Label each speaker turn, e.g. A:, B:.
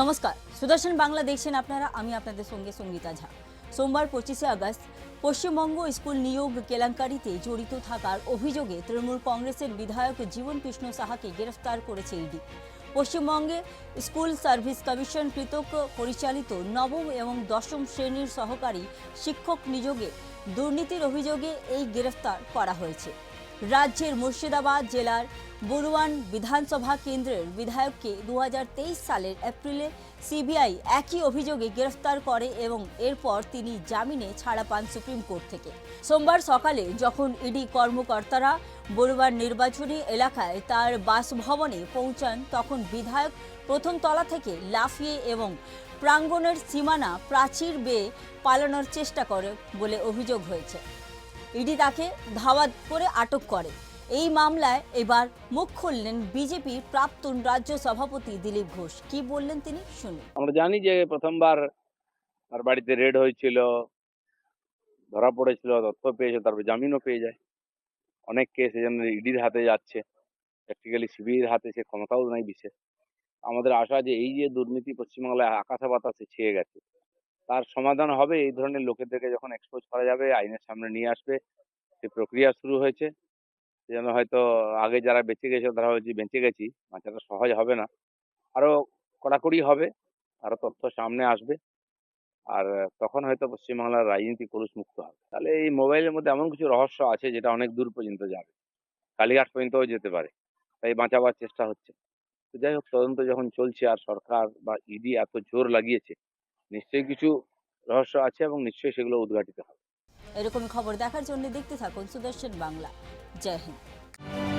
A: নমস্কার। সুদর্শন বাংলা দেখছেন আপনারা, আমি আপনাদের সঙ্গে সঙ্গীতা ঝা। সোমবার পঁচিশে আগস্ট, পশ্চিমবঙ্গ স্কুল নিয়োগ কেলেঙ্কারিতে জড়িত থাকার অভিযোগে তৃণমূল কংগ্রেসের বিধায়ক জীবন কৃষ্ণ সাহাকে গ্রেফতার করেছে ইডি। পশ্চিমবঙ্গে স্কুল সার্ভিস কমিশন কৃতক পরিচালিত নবম এবং দশম শ্রেণির সহকারী শিক্ষক নিয়োগে দুর্নীতির অভিযোগে এই গ্রেফতার করা হয়েছে। রাজ্যের মুর্শিদাবাদ জেলার বুরুয়ান বিধানসভা কেন্দ্রের বিধায়ককে দু হাজার তেইশ সালের এপ্রিলে সিবিআই একই অভিযোগে গ্রেফতার করে এবং এরপর তিনি জামিনে ছাড়া পান সুপ্রিম কোর্ট থেকে। সোমবার সকালে যখন ইডি কর্মকর্তারা বরুয়ার নির্বাচনী এলাকায় তার বাসভবনে পৌঁছান, তখন বিধায়ক প্রথম তলা থেকে লাফিয়ে এবং প্রাঙ্গণের সীমানা প্রাচীর বেয়ে পালানোর চেষ্টা করে বলে অভিযোগ হয়েছে। ইডি তাকে ধাওয়া করে আটক করে। এই মামলায় এবার মুখ খুললেন বিজেপির প্রাক্তন রাজ্য সভাপতি দিলীপ ঘোষ। কি বললেন তিনি? শুনুন।
B: আমরা জানি যে প্রথমবার তার বাড়িতে রেড হয়েছিল, ধরা পড়েছিল, তথ্য পেয়েছে, তারপর জামিনও পেয়ে যায়। অনেক কেস এই জন্য ইডির হাতে যাচ্ছে, প্র্যাকটিক্যালি সিবিআইয়ের হাতে, সে ক্ষমতাও নাই বিশেষ। আমাদের আশা যে এই যে দুর্নীতি পশ্চিমবাংলায় আকাশে বাতাসে ছেয়ে গেছে তার সমাধান হবে এই ধরনের লোকেদেরকে যখন এক্সপোজ করা যাবে, আইনের সামনে নিয়ে আসবে, সে প্রক্রিয়া শুরু হয়েছে। যেন হয়তো আগে যারা বেঁচে গেছে, তারা হচ্ছে বেঁচে গেছি বাঁচাটা সহজ হবে না। আরও কড়াকড়ি হবে আরও তথ্য সামনে আসবে, আর তখন হয়তো পশ্চিমবাংলার রাজনীতি কলুষ মুক্ত হবে। তাহলে এই মোবাইলের মধ্যে এমন কিছু রহস্য আছে, যেটা অনেক দূর পর্যন্ত যাবে। কালীঘাট পর্যন্তও যেতে পারে, তাই বাঁচাবার চেষ্টা হচ্ছে। তো যাই হোক, তদন্ত যখন চলছে, আর সরকার বা ইডি এত জোর লাগিয়েছে নিশ্চয়ই কিছু রহস্য আছে এবং নিশ্চয়ই সেগুলো উদ্ঘাটিত হবে।
A: এরকম খবর দেখার জন্য দেখতে থাকুন সুদর্শন বাংলা। জয় হিন্দ।